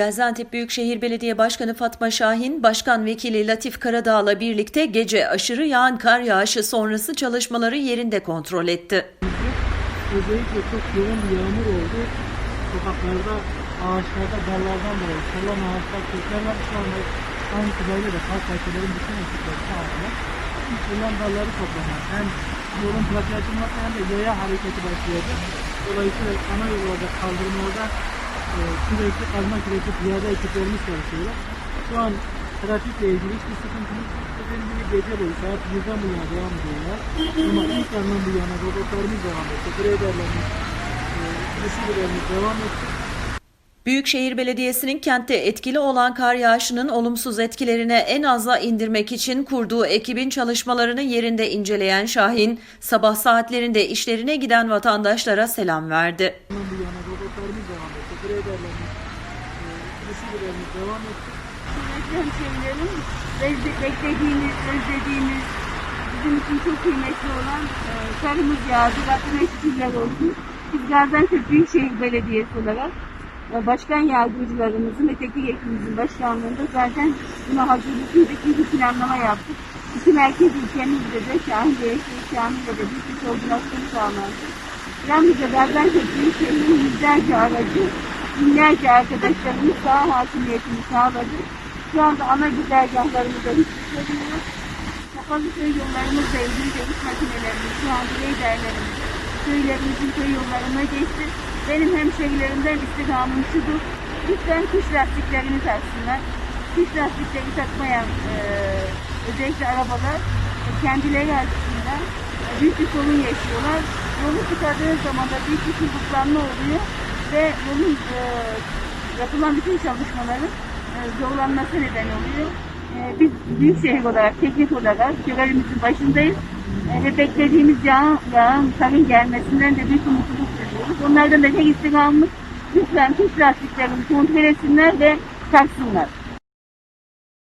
Gaziantep Büyükşehir Belediye Başkanı Fatma Şahin, Başkan Vekili Latif Karadağ'la birlikte gece aşırı yağan kar yağışı sonrası çalışmaları yerinde kontrol etti. Özellikle çok yoğun bir yağmur oldu. Sokaklarda, ağaçlarda, dallardan dolayı sallanan ağaçlar, kökler var. Şu anda an itibariyle de park bahçelerin bütün ekipleri sağladılar. İlk olan dalları toplamak. Hem yolun trafiğe açılması hem de yaya hareketi başlayacak. Dolayısıyla ana yollarda kaldırımlarda e, sürekli kazma kürekli piyade ekiplerimiz çalışıyorlar. Şu an trafikle ilgili hiçbir sıkıntımız yok. Dediğim gibi gece boyu saat 1'den bu yana devam ediyorlar. Ama ilk andan bu yana robotlarımız devam etti. Graderlerimiz, e, receiverlerimiz devam etti. Büyükşehir Belediyesi'nin kentte etkili olan kar yağışının olumsuz etkilerine en aza indirmek için kurduğu ekibin çalışmalarını yerinde inceleyen Şahin, sabah saatlerinde işlerine giden vatandaşlara selam verdi. Bu yana robotlarımız devam etti. Graderlerimiz, e, receiverlerimiz devam etti. Kıymetli hemşehrilerim, bezde- beklediğimiz, özlediğimiz, bizim için çok kıymetli olan e, karımız yağdı. Rabbime şükürler olsun. Biz Gaziantep Büyükşehir Belediyesi olarak e, başkan yardımcılarımızın ve teknik ekibimizin başkanlığında zaten buna hazırlık bir planlama yaptık. İki merkez ilçemizde de Şahin Beylikdüzü Şahin'de de bir koordinasyon sağlandı. Yalnızca Gaziantep Büyükşehir'in yüzlerce aracı, binlerce arkadaşlarımız sağ hakimiyetini sağladı. Şu anda ana güzergahlarımızda hiç tutmuyoruz. Kapalı köy yollarımızla ilgili de iş makinelerimiz, şu an reyderlerimiz, köylerimizin köy yollarına geçti. Benim hemşehrilerimden istirhamım şudur. Lütfen kış lastiklerini taksınlar. Kış lastikleri takmayan eee özellikle arabalar e, kendileri açısından e, büyük bir sorun yaşıyorlar. Yolu tıkadığı zaman da büyük bir kırgıtlanma oluyor ve yolun eee, yapılan bütün çalışmaların e, zorlanması neden oluyor. E, biz büyükşehir olarak, teknik olarak görevimizin başındayız E, ve beklediğimiz yağın, yağın karın gelmesinden de büyük bir mutluluk duyuyoruz. Onlardan da tek istirhamımız lütfen kış lastiklerini kontrol etsinler ve taksınlar.